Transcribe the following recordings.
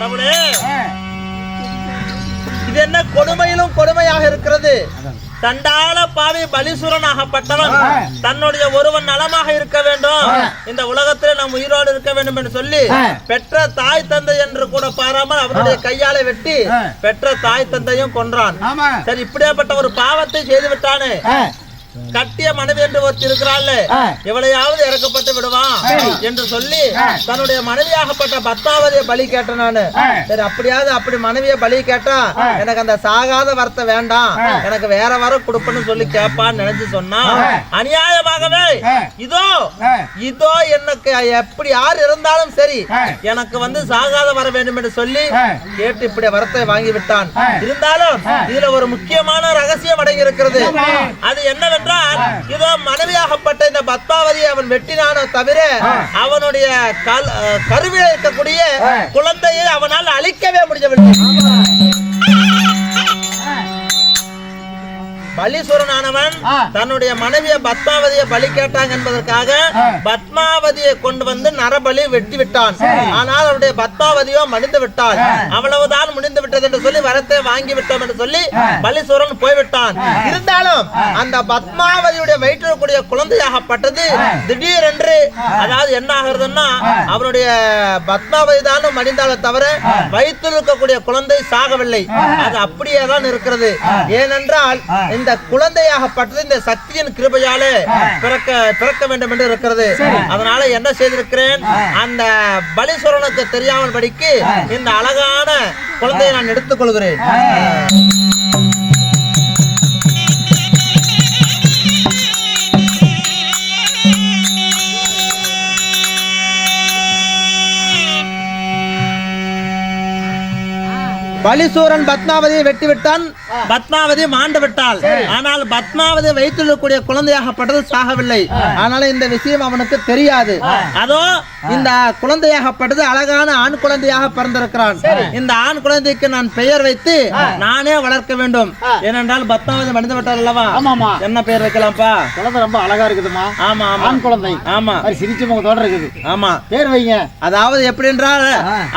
கடவுளே. இது என்ன கொடுமையிலும் கொடுமையாக இருக்கிறது. தண்டால பாவி பலிசுரனாகப்பட்டவன் தன்னுடைய ஒருவன் நலமாக இருக்க வேண்டும். இந்த உலகத்தில் நாம் உயிரோடு இருக்க வேண்டும் என்று சொல்லி பெற்ற தாய் தந்தை என்று கூட பாராமல் அவருடைய கையாலே வெட்டி பெற்ற தாய் தந்தையும் கொன்றான். சரி இப்படியாப்பட்ட ஒரு பாவத்தை செய்து விட்டானே கட்டிய மனைவி என்று ஒருத்தி இருக்கிறாள் இவளையாவது இறக்கப்பட்டு விடுவான் என்று சொல்லி தன்னுடைய மனைவியாகப்பட்ட பத்மாவதியை பலி கேட்டேன் நானு. சரி அப்படியாவது அப்படி மனைவியை பலி கேட்டா எனக்கு அந்த சாகாத வரத்தை வேண்டாம். எனக்கு வேற வர கொடுப்பேன்னு சொல்லி கேட்பான்னு நினைச்சு சொன்னா அநியாயமாகவே இதோ இதோ எனக்கு எப்படி யார் இருந்தாலும் சரி எனக்கு வந்து சாகாத வர வேண்டும் என்று சொல்லி கேட்டு இப்படி வரத்தை வாங்கி விட்டான் இருந்தாலும் இதுல ஒரு முக்கியமான ரகசியம் அடங்கி இருக்கிறது அது என்னவென்றால் இதோ மனைவியாகப்பட்ட இந்த பத்மாவதியை அவன் வெட்டினானோ தவிர அவனுடைய கருவில இருக்கக்கூடிய குழந்தையை அவனால் அழிக்கவே முடியவில்லை. பலீஸ்வரனானவன் தன்னுடைய மனைவிய பத்மாவதியை பலி கேட்டாங்க என்பதற்காக பத்மாவதியை கொண்டு வந்து நரபலி வெட்டி விட்டான். ஆனால் அவருடைய பத்மாவதியோ மடிந்து விட்டாள். அவ்வளவுதான் முடிந்து விட்டது என்று சொல்லி வரத்தை வாங்கி விட்டோம் என்று சொல்லி பலீஸ்வரன் போய்விட்டான். இருந்தாலும் அந்த பத்மாவதியுடைய வயிற்றில் குழந்தையாகப்பட்டது திடீரென்று அதாவது என்ன ஆகுறதுன்னா அவருடைய பத்மாவதி தானும் மடிந்தாலே தவிர வயிற்றில் இருக்கக்கூடிய குழந்தை சாகவில்லை. அது அப்படியே தான் இருக்கிறது ஏனென்றால் இந்த குழந்தையாகப்பட்டது இந்த சக்தியின் கிருபையாலே பிறக்க பிறக்க வேண்டும் என்று இருக்கிறது. அதனால என்ன செய்திருக்கிறேன்? அந்த பலீஸ்வரனுக்கு தெரியாமல் படிக்கு இந்த அழகான குழந்தையை நான் எடுத்துக் கொள்கிறேன் பலிசூரன் பத்மாவதியை வெட்டி விட்டான் பத்மாவதி மாண்டு விட்டாள் ஆனால் பத்மாவதி வயிற்றில் இருக்கக்கூடிய குழந்தையாகப்பட்டது சாகவில்லை. ஆனால இந்த விஷயம் அவனுக்கு தெரியாது. அதோ இந்த குழந்தையாகப்பட்டது அழகான ஆண் குழந்தையாக பிறந்திருக்கிறான். இந்த ஆண் குழந்தைக்கு நான் பெயர் வைத்து நானே வளர்க்க வேண்டும். ஏனென்றால் பத்மாவதி மடிந்து விட்டாள் அல்லவா? என்ன பெயர் வைக்கலாம்ப்பா? குழந்தை ரொம்ப அழகா இருக்குதுமா ஆமா ஆண் குழந்தை. ஆமா. அது சிரிச்ச முகத்தோட இருக்குது. ஆமா. பேர் வைங்க. அதாவது எப்படி என்றால்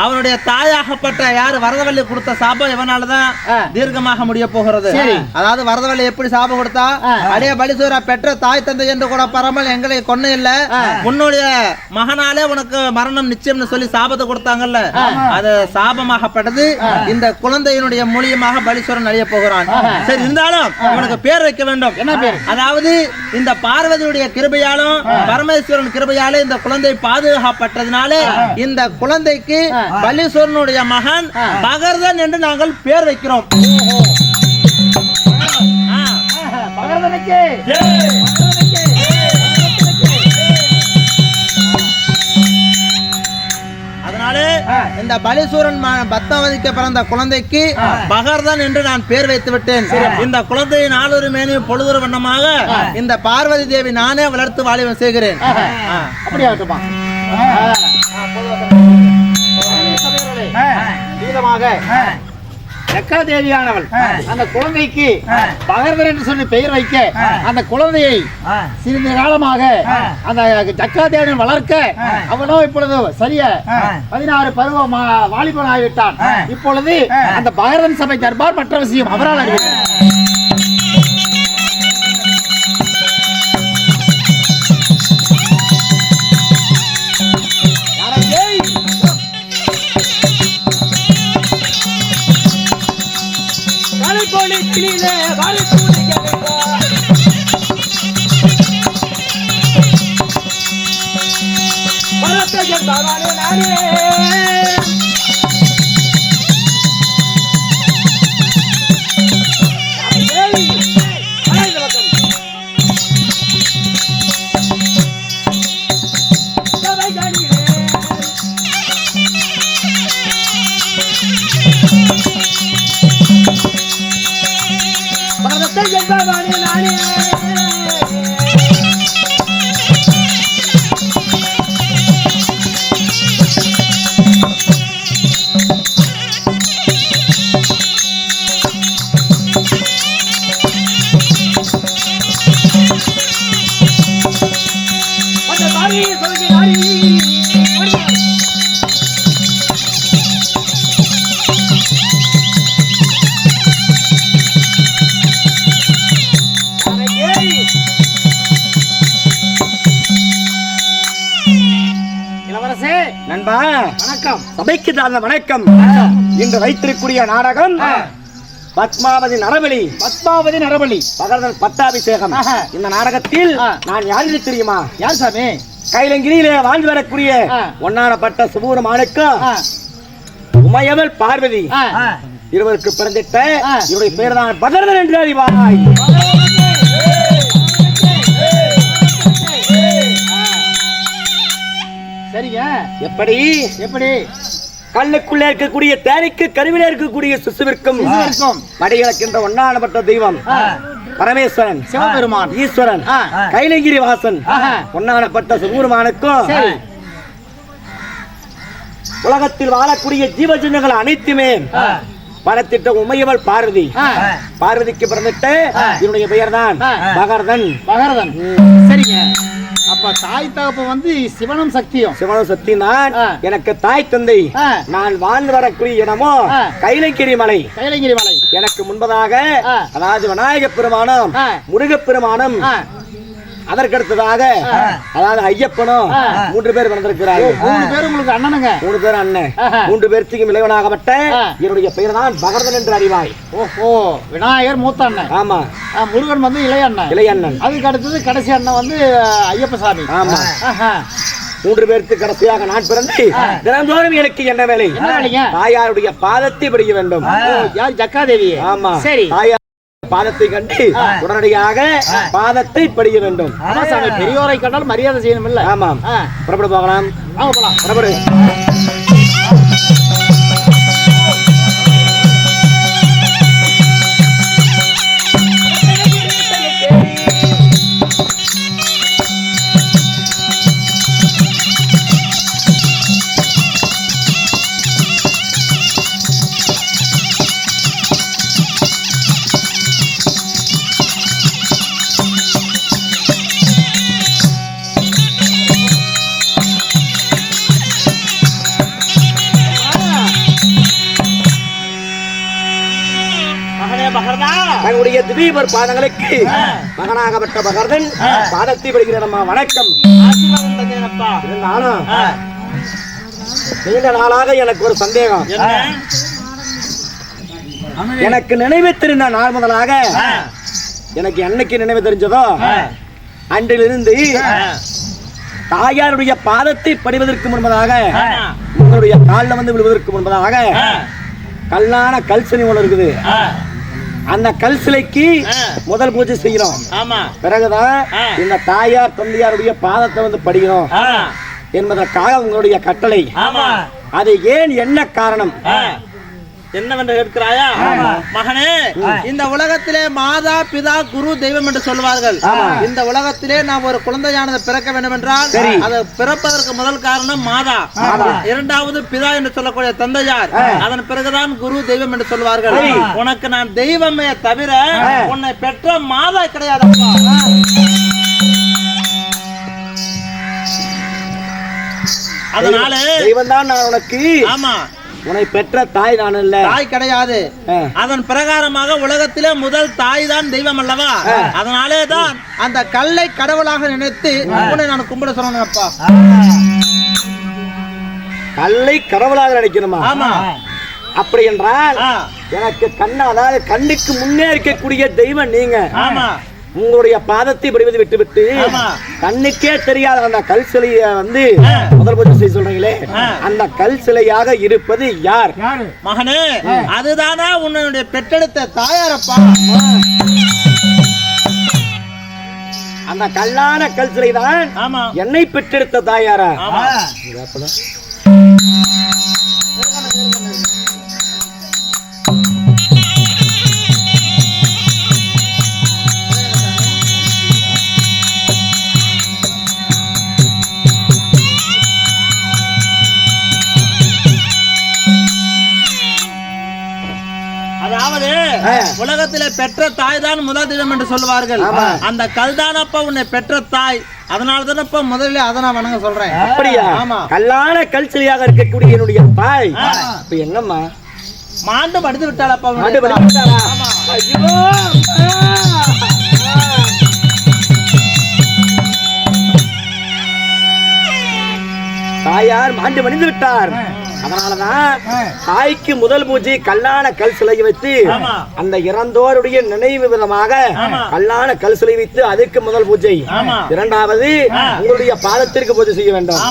அவனுடைய தாயாகப்பட்ட யார் வரதவள்ளி கொடுத்த சாபம் இவனாலதான் தீர்க்கமாக முடிய போகிறது. அதாவது வரதவள்ளி எப்படி சாபம் கொடுத்தா? அடைய பலிசூரா பெற்ற தாய் தந்தை என்று கூட பரமல் எங்களை கொன்ன இல்ல. உன்னுடைய மகனாலே உனக்கு மரணம் நிச்சயம்னு சொல்லி சாபத்தை கொடுத்தாங்கல்ல. அது சாபமாகப்பட்டது. இந்த குழந்தையினுடைய மூலியமாக பலீஸ்வரன் அழிய போகிறான். சரி இருந்தாலும் இவனுக்கு பேர் வைக்க வேண்டும். என்ன பேர்? அதாவது இந்த பார்வதியுடைய கிருபையாலும் பரமேஸ்வரன் கிருபையாலே இந்த குழந்தை பாதுகாப்பட்டதினாலே இந்த குழந்தைக்கு பலீஸ்வரனுடைய மகன் பகர்தன் என்று நாங்கள் பேர் வைக்கிறோம். அதனால இந்த பலிசூரன் பத்மாவதிக்கு பிறந்த குழந்தைக்கு பகர்தன் என்று நான் பேர் வைத்து விட்டேன். இந்த குழந்தையை நாளொரு மேனியும் பொழுதொரு வண்ணமாக இந்த பார்வதி தேவி நானே வளர்த்து வாலிபம் செய்கிறேன். கீதமாக தேவியானவள் அந்த குழந்தைக்கு பகர்தர் என்று சொல்லி பெயர் வைக்க அந்த குழந்தையை சிறிது காலமாக அந்த ஜக்காதேவன் வளர்க்க அவனோ இப்பொழுது சரிய பதினாறு பருவ மா- வாலிபன் ஆகிவிட்டான் இப்பொழுது அந்த பகரதன் சபை தர்பார் மற்ற விஷயம் அவரால் அறிவித்தார் வெயிலிலே வரக்கூடிய பரத்தையன் பவானே சபைக்கு தாழ்ந்த வணக்கம். இன்று வைத்திருக்கூடிய நாடகம் பத்மாவதி நரபலி. பத்மாவதி நரபலி. பகரதன் பட்டாபிஷேகம். இந்த நாடகத்தில். நான் யாரு தெரியுமா? யார் சாமி? கைலங்கிரியிலே வாழ்ந்து வரக்கூடிய ஆ. ஒன்னானப்பட்ட சுபூரமானுக்கும் ஆ, உமையவள் பார்வதி. இருவருக்கு பிறந்திட்ட. இவருடைய பேர் தான் பகரதன் என்று அறிவாய். சரிங்க. எப்படி? எப்படி? கல்லுக்குள்ளே இருக்கக்கூடிய தேனிக்கு கருவிலே இருக்கக்கூடிய சிசுவிற்கும். மடிகளக்கின்ற ஒன்னானப்பட்ட தெய்வம் பரமேஸ்வரன் சிவபெருமான் ஈஸ்வரன். கைலகிரி வாசன். ஒன்னானப்பட்ட சுகூரமானுக்கும் சரி உலகத்தில் வாழக்கூடிய ஜீவஜனங்கள் அனைத்துமே ஆ. பலத்திட்ட உமையவள் பார்வதி பார்வதிக்கு பிறந்துட்டு ஆ. என்னுடைய பெயர் தான் ஆ. பகர்தன் பகரதன் சரிங்க அப்ப தாய் தகப்ப வந்து சிவனும் சக்தியும் சிவன சக்தி நான். எனக்கு தாய் தந்தை. நான் வாழ்ந்து வரக்கூடிய இடமோ ஆ. கைலங்கிரி மலை கைலங்கிரி மலை எனக்கு முன்பதாக. அதாவது விநாயக பெருமானம். முருகப் பெருமானம் அதற்கடுத்ததாக அதாவது ஐயப்பனும். மூன்று பேர் பிறந்திருக்கிறார்கள் மூணு பேர் உங்களுக்கு அண்ணனுங்க. மூணு பேர் அண்ணன். மூன்று பேர்த்துக்கும் இளைவனாகப்பட்ட. என்னுடைய பெயர் தான் பகர்தன் என்று அறிவாய். ஓஹோ விநாயகர் மூத்த அண்ணன். ஆமா. முருகன் வந்து இளைய அண்ணன். இளையண்ணன் அதுக்கு அடுத்தது கடைசி அண்ணன் வந்து ஐயப்ப சாமி. ஆமா. மூன்று பேருக்கு கடைசியாக நான் பிறந்து தினந்தோறும் எனக்கு என்ன வேலை? தாயாருடைய பாதத்தை பிடிக்க வேண்டும். யார்? ஜக்காதேவி. ஆமா. சரி. தாயார் பாதத்தை கண்டு உடனடியாக பாதத்தை படிக்க வேண்டும். ஆமா சாமி பெரியோரை கண்டால் மரியாதை செய்யணும் இல்ல ஆமாம் புறப்பட போகலாம். வாங்க போலாம். புறப்படு. திடீபர் பாதங்களுக்கு மகனாகப்பட்ட பகர்தன் பாதத்தை படுகிற நம்ம வணக்கம். இருந்தாலும் நீண்ட நாளாக எனக்கு ஒரு சந்தேகம். எனக்கு நினைவு தெரிந்த நாள் முதலாக எனக்கு என்னைக்கு நினைவு தெரிஞ்சதோ அன்றிலிருந்து தாயாருடைய பாதத்தை படிவதற்கு முன்பதாக உங்களுடைய காலில் வந்து விழுவதற்கு முன்பதாக கல்லான கல் சிலை ஒன்று இருக்குது. அந்த கல் சிலைக்கு. முதல் பூஜை செய்யணும். ஆமா. பிறகுதான். இந்த தாயார் தந்தையாருடைய பாதத்தை வந்து படிக்கணும். என்பதற்காக உங்களுடைய கட்டளை. அது ஏன் என்ன காரணம்? என்னவென்று கேட்கிறாயா? மகனே இந்த உலகத்திலே மாதா பிதா குரு தெய்வம் என்று சொல்வார்கள். இந்த உலகத்திலே நாம் ஒரு குழந்தையானது பிறக்க வேண்டும் என்றால். அது பிறப்பதற்கு முதல் காரணம் மாதா. இரண்டாவது பிதா என்று சொல்லக்கூடிய தந்தையார். அதன் பிறகுதான் குரு தெய்வம் என்று சொல்வார்கள். உனக்கு நான் தெய்வமே தவிர உன்னை பெற்ற மாதா கிடையாதப்பா. அதனால தெய்வம் தான் நான் உனக்கு ஆமா. உன்னை பெற்ற தாய் நான் இல்ல தாய் கிடையாது. அதன் பிரகாரமாக உலகத்திலே முதல் தாய் தான் தெய்வம் அல்லவா? அதனாலே தான் அந்த கல்லை கடவுளாக நினைத்து உன்னை நான் கும்பிட சொன்னேன்ப்பா கல்லை கடவுளாக நினைக்கணுமா? ஆமா. அப்படி என்றால் எனக்கு கண்ணு அதாவது கண்ணுக்கு முன்னே இருக்கக்கூடிய தெய்வம் நீங்க. ஆமா. உங்களுடைய பாதத்தை படிவது விட்டு விட்டு ஆமா. கண்ணுக்கே தெரியாத அந்த கல் சிலைய வந்து. முதல் பூஜை செய்ய சொல்றீங்களே. அந்த கல் சிலையாக இருப்பது யார்? மகனே அதுதானே உன்னுடைய பெற்றெடுத்த தாயாரப்பா? அந்த கல்லான கல் சிலை தான் என்னை பெற்றெடுத்த தாயாரா? உலகத்திலே பெற்ற தாய் தான் முதல் தெய்வம் என்று சொல்வார்கள் ஆமா. அந்த கல்தானப்பா உன்னை பெற்ற தாய். அதனால தானப்பா முதல்ல அதை நான் வணங்க சொல்றேன். அப்படியா? ஆமா. கல்லான கல் சிலையாக இருக்கக்கூடிய என்னுடைய தாய். இப்ப என்னம்மா? மாண்டு படுத்து விட்டாளப்பா? ஆமா. ஐயோ, அம்மா. தாயார் மாண்டு மணிந்து விட்டார். அதனாலதான் தாய்க்கு முதல் பூஜை கல்லான கல் சிலை வைத்து. அந்த இறந்தோருடைய நினைவு விதமாக. கல்லான கல் சிலை வைத்து அதுக்கு முதல் பூஜை. இரண்டாவது உங்களுடைய பாதத்திற்கு பூஜை செய்ய வேண்டும்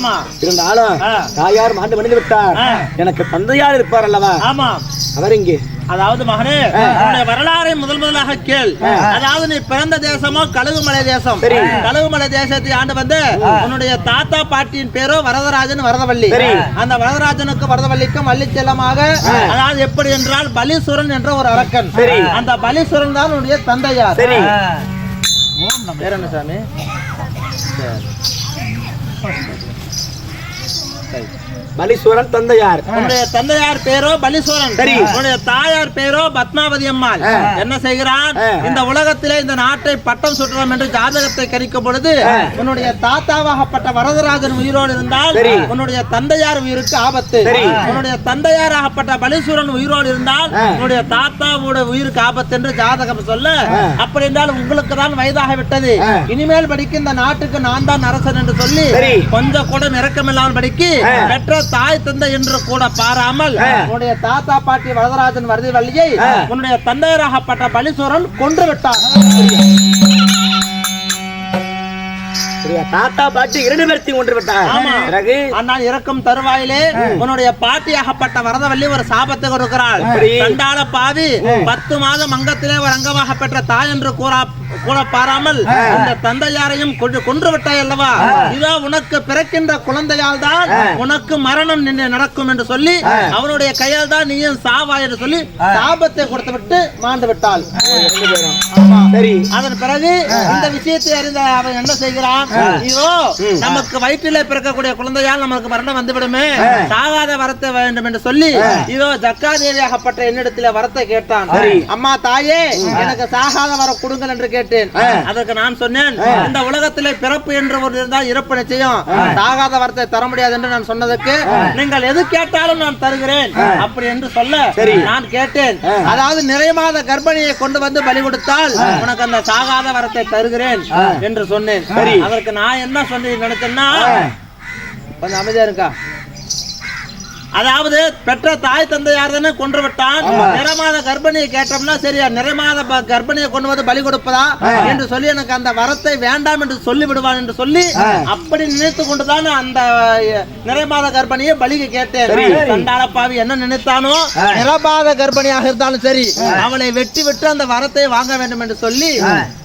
இருந்தாலும். தாயார் மாண்டு மணிந்து விட்டார். எனக்கு தந்தையார் இருப்பார் அல்லவா ஆமா அவர் இங்கே அதாவது மகனே உன்னுடைய வரலாறை முதல் முதலாக கேள். அதாவது நீ பிறந்த தேசமோ கழுகுமலை தேசம். கழுகுமலை தேசத்தை ஆண்டு வந்து உன்னுடைய தாத்தா பாட்டியின் பேரோ வரதராஜன் வரதவள்ளி. அந்த வரதராஜனுக்கும் வரதவள்ளிக்கும் வள்ளி செல்லமாக அதாவது எப்படி என்றால் பலீஸ்வரன் என்ற ஒரு அரக்கன். அந்த பலீஸ்வரன் தான் உன்னுடைய தந்தையார். வேற என்ன சாமி? பலீஸ்வரன் தந்தையார் உன்னுடைய தந்தையார் பேரோ பலீஸ்வரன் சரி. உன்னுடைய தாயார் பேரோ பத்மாவதி அம்மாள் என்ன செய்கிறான் ஆ. இந்த உலகத்திலே இந்த நாட்டை பட்டம் சுற்றலாம் என்று ஜாதகத்தை கணிக்கும் பொழுது உன்னுடைய தாத்தாவாகப்பட்ட வரதராஜன் உயிரோடு இருந்தால். உன்னுடைய தந்தையார் உயிருக்கு ஆபத்து. உன்னுடைய தந்தையாராகப்பட்ட பலீஸ்வரன் உயிரோடு இருந்தால். உன்னுடைய தாத்தாவோட உயிருக்கு ஆபத்து என்று ஜாதகம் சொல்ல. அப்படி என்றால் உங்களுக்கு தான் வயதாக விட்டது ஆ. இனிமேல் படிக்க இந்த நாட்டுக்கு நான் தான் அரசன் என்று சொல்லி. கொஞ்சம் கூட இறக்கமில்லாமல் படிக்கு ஆ. தாய் தந்தை என்று கூட பாராமல். உன்னுடைய தாத்தா பாட்டி வரதராஜன் வரதி வள்ளியை. உன்னுடைய தந்தையராகப்பட்ட பலீஸ்வரன் கொன்று விட்டார் தாத்தா பாட்டி இரண்டு பேர்த்தையும் கொண்டு விட்டார். பிறகு? ஆனால் இறக்கும் தருவாயிலே உன்னுடைய பாட்டியாகப்பட்ட வரதவள்ளி ஒரு சாபத்தை கொடுக்கிறாள்? கண்டால பாவி பத்து மாதம் அங்கத்திலே ஒரு அங்கமாக பெற்ற தாய் என்று கூறா கூட பாராமல் இந்த தந்தையாரையும் கொன்று கொன்று விட்டாய் அல்லவா? இதோ உனக்கு பிறக்கின்ற குழந்தையால் தான் உனக்கு மரணம் நின்று நடக்கும் என்று சொல்லி அவனுடைய கையால் தான் நீயும் சாவா என்று சொல்லி சாபத்தை கொடுத்து விட்டு மாண்டு விட்டாள். சரி. அதன் பிறகு இந்த விஷயத்தை அறிந்த அவன் என்ன செய்கிறான்? இதோ நமக்கு வயிற்றிலே பிறக்கக்கூடிய குழந்தையால் நமக்கு மரணம் வந்துவிடுமே. சாகாத வரத்தை வேண்டும் என்று சொல்லி இதோ ஜக்காதேவியாகப்பட்ட என்னிடத்திலே வரத்தை கேட்டான். அம்மா தாயே எனக்கு சாகாத வர கொடுங்கள் என்று கேட்டேன். அதற்கு நான் சொன்னேன் இந்த உலகத்திலே பிறப்பு என்று ஒரு இருந்தால் இறப்பு நிச்சயம். சாகாத வரத்தை தர முடியாது என்று நான் சொன்னதுக்கு நீங்கள் எது கேட்டாலும் நான் தருகிறேன் அப்படி என்று சொல்ல நான் கேட்டேன். அதாவது நிறைய மாத கர்ப்பிணியை கொண்டு வந்து பலி கொடுத்தால் உனக்கு அந்த சாகாத வரத்தை தருகிறேன் என்று சொன்னேன். அதற்கு நான் நான் என்ன சொன்னது நினைச்சேன்னா கொஞ்சம் அமைதியா இருக்கா அதாவது பெற்ற தாய் தந்தையார் தானே கொன்று விட்டான் நிறமாத கர்ப்பிணியை கேட்டோம்னா சரியா நிறமாத கர்ப்பிணியை கொண்டு வந்து பலி கொடுப்பதா? என்று சொல்லி எனக்கு அந்த வரத்தை வேண்டாம் என்று சொல்லி விடுவான் என்று சொல்லி அப்படி நினைத்து கொண்டுதான் அந்த நிறைமாத கர்ப்பிணியை பலிக்கு கேட்டேன். சண்டாள பாவி என்ன நினைத்தானோ? நிறமாத கர்ப்பிணியாக இருந்தாலும் சரி அவளை வெட்டி விட்டு அந்த வரத்தை வாங்க வேண்டும் என்று சொல்லி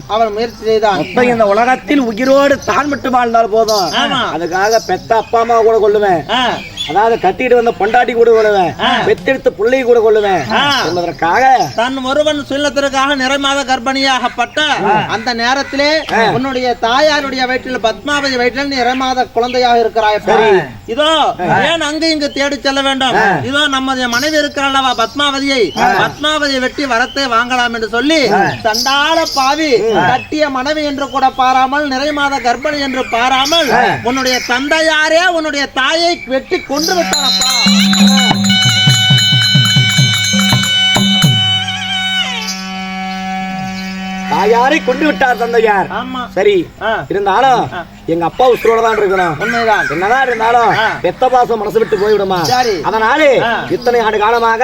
அவன் முயற்சி செய்தான். இப்ப இந்த உலகத்தில் உயிரோடு தான் மட்டும் வாழ்ந்தால் போதும். ஆமா. அதுக்காக பெத்த அப்பா அம்மா கூட கொள்ளுவேன் அதாவது கட்டிட்டு வந்த பொண்டாட்டி கூட கொள்ளுவேன். பெத்தெடுத்த பிள்ளை கூட கொள்ளுவேன். என்பதற்காக தன் ஒருவன் சுயத்திற்காக நிறைமாத கர்ப்பிணியாகப்பட்ட அந்த நேரத்திலே உன்னுடைய தாயாருடைய வயிற்றில் பத்மாவதி வயிற்றில் நிறைமாத குழந்தையாக இருக்கிறாய் சரி. இதோ ஏன் அங்கு இங்கு தேடி செல்ல வேண்டும்? இதோ நம்முடைய மனைவி இருக்கிறல்லவா பத்மாவதியை? பத்மாவதியை வெட்டி வரத்தை வாங்கலாம் என்று சொல்லி சண்டாள பாவி கட்டிய மனைவி என்று கூட பாராமல் நிறைமாத கர்ப்பிணி என்று பாராமல் உன்னுடைய தந்தையாரே உன்னுடைய தாயை வெட்டி கொன்று விட்டானப்பா. தாயாரை கொண்டு விட்டார் தந்தையார். சரி. இருந்தாலும் எங்க அப்பா உசுரோட தான் இருக்கணும். என்னதான் இருந்தாலும் பெத்த பாசம் மனசு விட்டு போய்விடுமா. அதனாலே இத்தனை ஆண்டு காலமாக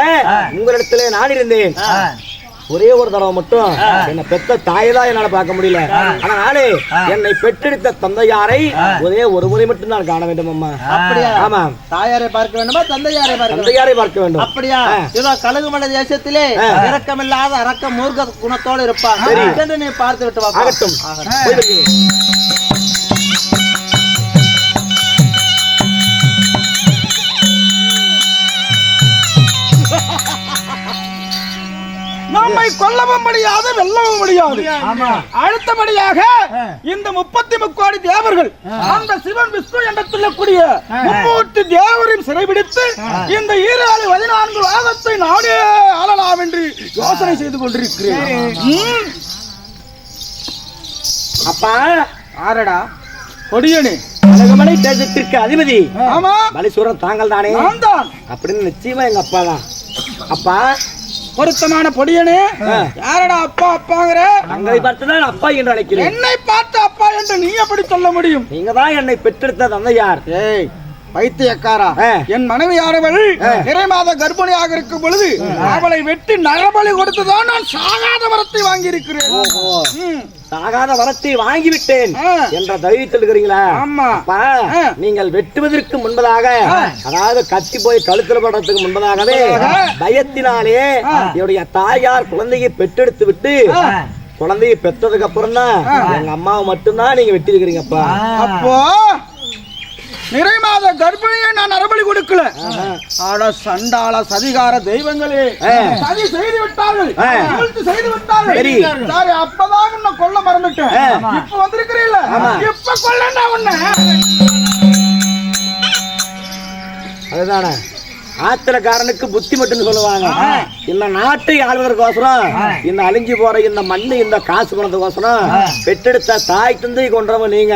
உங்களிடத்திலே நான் இருந்தேன். ஒரே ஒரு தடவை மட்டும் என்னை பெத்த தாயை தான் என்னால பார்க்க முடியல. அதனாலே என்னை பெற்றெடுத்த தந்தையாரை ஒரே ஒரு முறை மட்டும் நான் காண வேண்டும் அம்மா. அப்படியா? ஆமா. தாயாரை பார்க்க வேண்டுமா? தந்தையாரை பார்க்க வேண்டுமா? தந்தையாரை பார்க்க வேண்டும். அப்படியா? இதோ கழுகுமலை தேசத்திலே இரக்கமில்லாத அரக்க மூர்க்க குணத்தோடு இருப்பான். என்று நீ பார்த்து விட்டு வா ஆகட்டும். நம்மை கொல்லவும் முடியாது வெல்லவும் முடியாது. அடுத்தபடியாக இந்த முப்பத்தி முக்கோடி தேவர்கள் அந்த சிவன் விஷ்ணு என்ற சொல்லக்கூடிய மும்மூர்த்தி தேவரையும் சிறைபிடித்து இந்த ஈராறு பதினான்கு வாதத்தை நாடே ஆளலாம் என்று யோசனை செய்து கொண்டிருக்கிறேன். அப்பா ஆரடா. கொடியனே அழகுமலை தேசத்திற்கு அதிபதி. ஆமா. மலைசூரன் தாங்கள் தான். அப்படின்னு நிச்சயமா எங்க அப்பா தான். அப்பா பொருத்தமான பொடியனே. யாரடா அப்பா அப்பாங்கிற? தங்களை பார்த்து தான் அப்பா என்று அழைக்கிறேன். என்னை பார்த்து அப்பா என்று நீ எப்படி சொல்ல முடியும்? நீங்க தான் என்னை பெற்றெடுத்த தந்தையார். ஏய் வைத்தியக்காரா. என் மனைவியானவள் நிறை மாத கர்ப்பிணியாக இருக்கும் பொழுது அவளை வெட்டி நரபலி கொடுத்துதான் நான் சாகாத வரத்தை வாங்கி இருக்கிறேன் சாகாத வரத்தை வாங்கிவிட்டேன். என்ற தைரியத்தில் இருக்கிறீங்களா? அப்பா. நீங்கள் வெட்டுவதற்கு முன்பதாக அதாவது கத்தி போய் கழுத்துல படுறதுக்கு முன்பதாகவே பயத்தினாலே என்னுடைய தாயார் குழந்தையை பெற்றெடுத்து விட்டு குழந்தையை பெற்றதுக்கு அப்புறம் தான் எங்க அம்மாவை மட்டும்தான் நீங்க வெட்டி இருக்கிறீங்கப்பா அப்போ? நிறை மாத கர்ப்பிணியை நான் நரபலி கொடுக்கல. ஆட சண்டாள சதிகார தெய்வங்களே சதி செய்து விட்டார்கள். செய்து விட்டார்கள். சரி. சரி அப்பதான் உன்னை கொல்ல மறந்துட்டேன். இப்ப வந்திருக்கிறீல்ல? இப்ப கொல்லண்டா உன்னை. அதுதானே. ஆத்திரக்காரனுக்கு புத்தி மட்டும் சொல்லுவாங்க. இந்த நாட்டை ஆளுவதற்கோசரம் இந்த அழிஞ்சு போற இந்த மண்ணு இந்த காசு பணத்துக்கோசரம் பெற்றெடுத்த தாய் தந்தை கொன்றவன் நீங்க.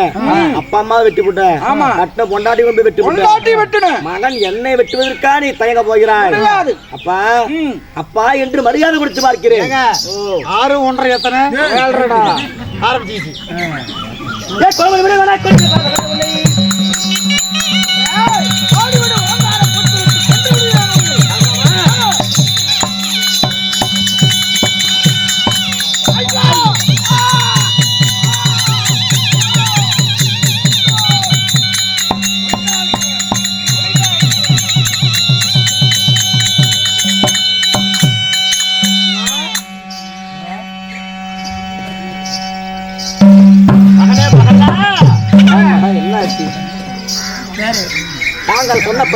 அப்பா அம்மா வெட்டி விட்ட கட்டின பொண்டாட்டி கொண்டு வெட்டி விட்ட பொண்டாட்டி வெட்டுனேன் மகன் என்னை வெட்டுவதற்கா நீ தயங்க போகிறாய். அப்பா அப்பா என்று மரியாதை கொடுத்து பார்க்கிறேன். ஆறு ஒன்றரை எத்தனை? குழந்தை விடு, வேணா, கொஞ்சம்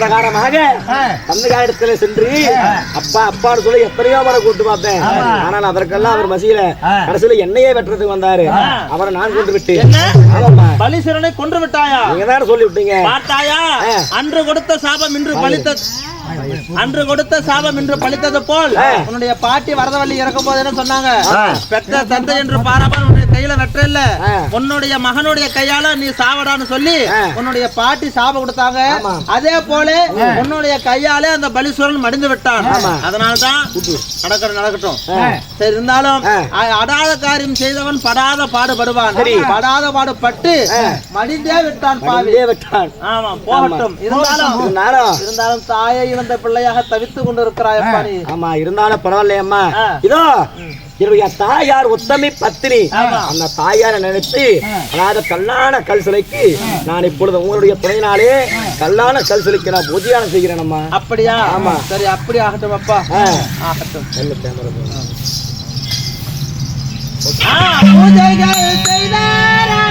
பிரகாரமாக தந்தையாயிடத்துல சென்று அப்பா அப்பான்னு சொல்லி எத்தனையோ முறை கூட்டு பார்த்தேன். ஆனால் அதற்கெல்லாம் அவர் மசியல கடைசியில என்னையே வெட்டுறதுக்கு வந்தாரு. அவரை நான் கொண்டு விட்டு. பலிசுரனை கொன்று விட்டாயா? நீங்க தானே சொல்லி விட்டீங்க. பார்த்தாயா? அன்று கொடுத்த சாபம் இன்று பலித்த அன்று கொடுத்த சாபம் இன்று பலித்தது போல் உன்னுடைய பாட்டி வரதவள்ளி இறக்கும் போது என்ன சொன்னாங்க? பெத்த தந்தை என்று பாராமல் கையில இல்ல உன்னுடைய மகனுடைய கையால நீ சாவடான்னு சொல்லி உன்னுடைய பாட்டி சாபம் கொடுத்தாங்க. அதே போல உன்னுடைய கையாலே அந்த பலிசுரன் மடிந்து விட்டான். அதனால்தான் நடக்கட்டும் நடக்கட்டும். சரி இருந்தாலும் அடாத காரியம் செய்தவன் படாத பாடுபடுவான். படாத பாடுபட்டு மடிந்தே விட்டான் பாவி. இதே வெட்டான். ஆமா போகட்டும். இருந்தாலும் இருந்தாலும். இருந்தாலும் தாயை இழந்த பிள்ளையாக தவித்துக் கொண்டிருக்கிறாய் அப்பா நீ. ஆமா இருந்தாலும் பரவாயில்லையம்மா. இதோ என்னுடைய தாயார் உத்தமி பத்தினி அந்த தாயாரை நினைத்து அதாவது கல்லான கல் சிலைக்கு நான் இப்பொழுது உங்களுடைய துணையினாலே கல்லான கல் சிலைக்கு நான் பூஜையான செய்கிறேன் அம்மா அப்படியா? ஆமா. சரி அப்படி ஆகட்டும் அப்பா. ஆகட்டும். கேமரா பூஜைகள் செய்தாராம்.